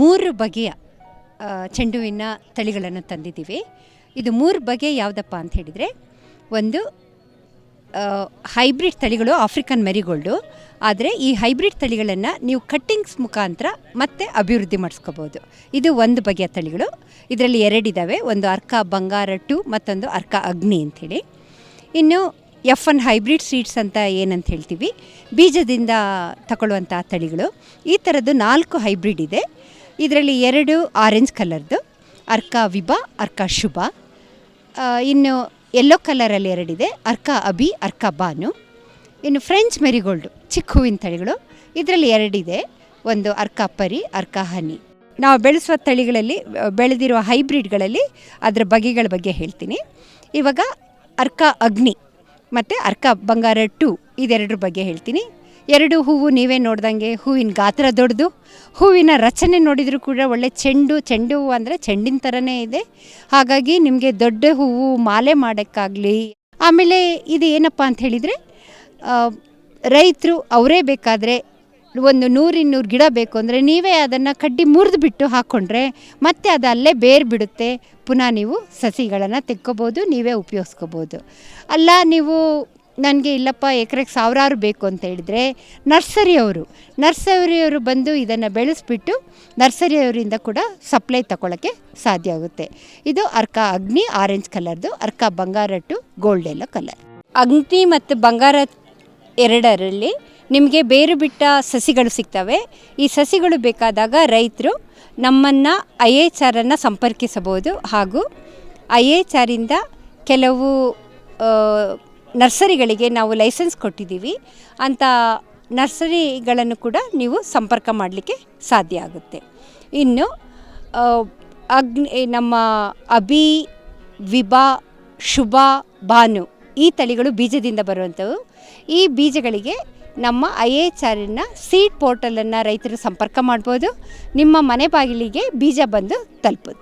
ಮೂರು ಬಗೆಯ ಚೆಂಡುವಿನ ತಳಿಗಳನ್ನು ತಂದಿದ್ದೀವಿ. ಇದು ಮೂರು ಬಗೆ ಯಾವುದಪ್ಪ ಅಂತ ಹೇಳಿದರೆ, ಒಂದು ಹೈಬ್ರಿಡ್ ತಳಿಗಳು ಆಫ್ರಿಕನ್ ಮೆರಿಗೋಲ್ಡು. ಆದರೆ ಈ ಹೈಬ್ರಿಡ್ ತಳಿಗಳನ್ನು ನೀವು ಕಟ್ಟಿಂಗ್ಸ್ ಮುಖಾಂತರ ಮತ್ತೆ ಅಭಿವೃದ್ಧಿ ಮಾಡಿಸ್ಕೋಬೋದು. ಇದು ಒಂದು ಬಗೆಯ ತಳಿಗಳು. ಇದರಲ್ಲಿ ಎರಡಿದ್ದಾವೆ ಒಂದು ಅರ್ಕ ಬಂಗಾರ ಟು, ಮತ್ತೊಂದು ಅರ್ಕ ಅಗ್ನಿ ಅಂಥೇಳಿ ಇನ್ನು ಎಫ್ ಒನ್ ಹೈಬ್ರಿಡ್ ಸೀಡ್ಸ್ ಅಂತ ಏನಂತ ಹೇಳ್ತೀವಿ. ಬೀಜದಿಂದ ತಗೊಳ್ಳುವಂಥ ತಳಿಗಳು. ಈ ಥರದ್ದು ನಾಲ್ಕು ಹೈಬ್ರಿಡ್ ಇದೆ. ಇದರಲ್ಲಿ ಎರಡು ಆರೆಂಜ್ ಕಲರ್ದು ಅರ್ಕ ವಿಭಾ, ಅರ್ಕ ಶುಭ. ಇನ್ನು ಯೆಲ್ಲೋ ಕಲರಲ್ಲಿ ಎರಡಿದೆ, ಅರ್ಕ ಅಭಿ, ಅರ್ಕ ಬಾನು. ಇನ್ನು ಫ್ರೆಂಚ್ ಮೆರಿಗೋಲ್ಡು, ಚಿಕ್ಕ ಹೂವಿನ ತಳಿಗಳು. ಇದರಲ್ಲಿ ಎರಡಿದೆ, ಒಂದು ಅರ್ಕ ಪರಿ, ಅರ್ಕ ಹನಿ. ನಾವು ಬೆಳೆಸುವ ತಳಿಗಳಲ್ಲಿ, ಬೆಳೆದಿರುವ ಹೈಬ್ರಿಡ್ಗಳಲ್ಲಿ ಅದರ ಬಗೆಗಳ ಬಗ್ಗೆ ಹೇಳ್ತೀನಿ. ಇವಾಗ ಅರ್ಕ ಅಗ್ನಿ ಮತ್ತು ಅರ್ಕ ಬಂಗಾರ ಟು ಇದೆರಡರ ಬಗ್ಗೆ ಹೇಳ್ತೀನಿ. ಎರಡು ಹೂವು ನೀವೇ ನೋಡ್ದಂಗೆ ಹೂವಿನ ಗಾತ್ರ ದೊಡ್ಡದು. ಹೂವಿನ ರಚನೆ ನೋಡಿದರೂ ಕೂಡ ಒಳ್ಳೆ ಚೆಂಡು ಚೆಂಡು ಹೂವು ಅಂದರೆ ಚೆಂಡಿನ ಥರನೇ ಇದೆ. ಹಾಗಾಗಿ ನಿಮಗೆ ದೊಡ್ಡ ಹೂವು ಮಾಲೆ ಮಾಡೋಕ್ಕಾಗಲಿ. ಆಮೇಲೆ ಇದು ಏನಪ್ಪ ಅಂತ ಹೇಳಿದರೆ ರೈತರು ಅವರೇ ಬೇಕಾದರೆ ಒಂದು ನೂರಿನ್ನೂರು ಗಿಡ ಬೇಕು ಅಂದರೆ ನೀವೇ ಅದನ್ನು ಕಡ್ಡಿ ಮುರಿದು ಬಿಟ್ಟು ಹಾಕ್ಕೊಂಡ್ರೆ ಮತ್ತೆ ಅದು ಅಲ್ಲೇ ಬೇರು ಬಿಡುತ್ತೆ ಪುನಃ ನೀವು ಸಸಿಗಳನ್ನು ತೆಕ್ಕೋಬೋದು, ನೀವೇ ಉಪಯೋಗಿಸ್ಕೋಬೋದು. ಅಲ್ಲ, ನೀವು ನನಗೆ ಇಲ್ಲಪ್ಪ, ಎಕರೆಗೆ ಸಾವಿರಾರು ಬೇಕು ಅಂತ ಹೇಳಿದರೆ ನರ್ಸರಿಯವರು ನರ್ಸರಿಯವರು ಬಂದು ಇದನ್ನು ಬೆಳೆಸ್ಬಿಟ್ಟು ನರ್ಸರಿಯವರಿಂದ ಕೂಡ ಸಪ್ಲೈ ತಗೊಳ್ಳೋಕ್ಕೆ ಸಾಧ್ಯ ಆಗುತ್ತೆ. ಇದು ಅರ್ಕ ಅಗ್ನಿ, ಆರೆಂಜ್ ಕಲರ್ದು, ಅರ್ಕ ಬಂಗಾರ ಟು ಗೋಲ್ಡ್ ಎಲ್ಲೋ ಕಲರ್. ಅಗ್ನಿ ಮತ್ತು ಬಂಗಾರ ಎರಡರಲ್ಲಿ ನಿಮಗೆ ಬೇರು ಬಿಟ್ಟ ಸಸಿಗಳು ಸಿಗ್ತವೆ. ಈ ಸಸಿಗಳು ಬೇಕಾದಾಗ ರೈತರು ನಮ್ಮನ್ನು ಐ ಎಚ್ ಆರನ್ನು ಸಂಪರ್ಕಿಸಬಹುದು ಹಾಗೂ ಐ ಎಚ್ ಆರಿಂದ ಕೆಲವು ನರ್ಸರಿಗಳಿಗೆ ನಾವು ಲೈಸೆನ್ಸ್ ಕೊಟ್ಟಿದ್ದೀವಿ. ಅಂಥ ನರ್ಸರಿಗಳನ್ನು ಕೂಡ ನೀವು ಸಂಪರ್ಕ ಮಾಡಲಿಕ್ಕೆ ಸಾಧ್ಯ ಆಗುತ್ತೆ. ಇನ್ನು ಅಗ್ನಿ ನಮ್ಮ ಅಭಿ, ವಿಭಾ, ಶುಭ, ಭಾನು ಈ ತಳಿಗಳು ಬೀಜದಿಂದ ಬರುವಂಥವು. ಈ ಬೀಜಗಳಿಗೆ ನಮ್ಮ ಐ ಎಚ್ ಆರಿನ ಸೀಡ್ ಪೋರ್ಟಲನ್ನು ರೈತರು ಸಂಪರ್ಕ ಮಾಡ್ಬೋದು. ನಿಮ್ಮ ಮನೆ ಬಾಗಿಲಿಗೆ ಬೀಜ ಬಂದು ತಲುಪುತ್ತೆ.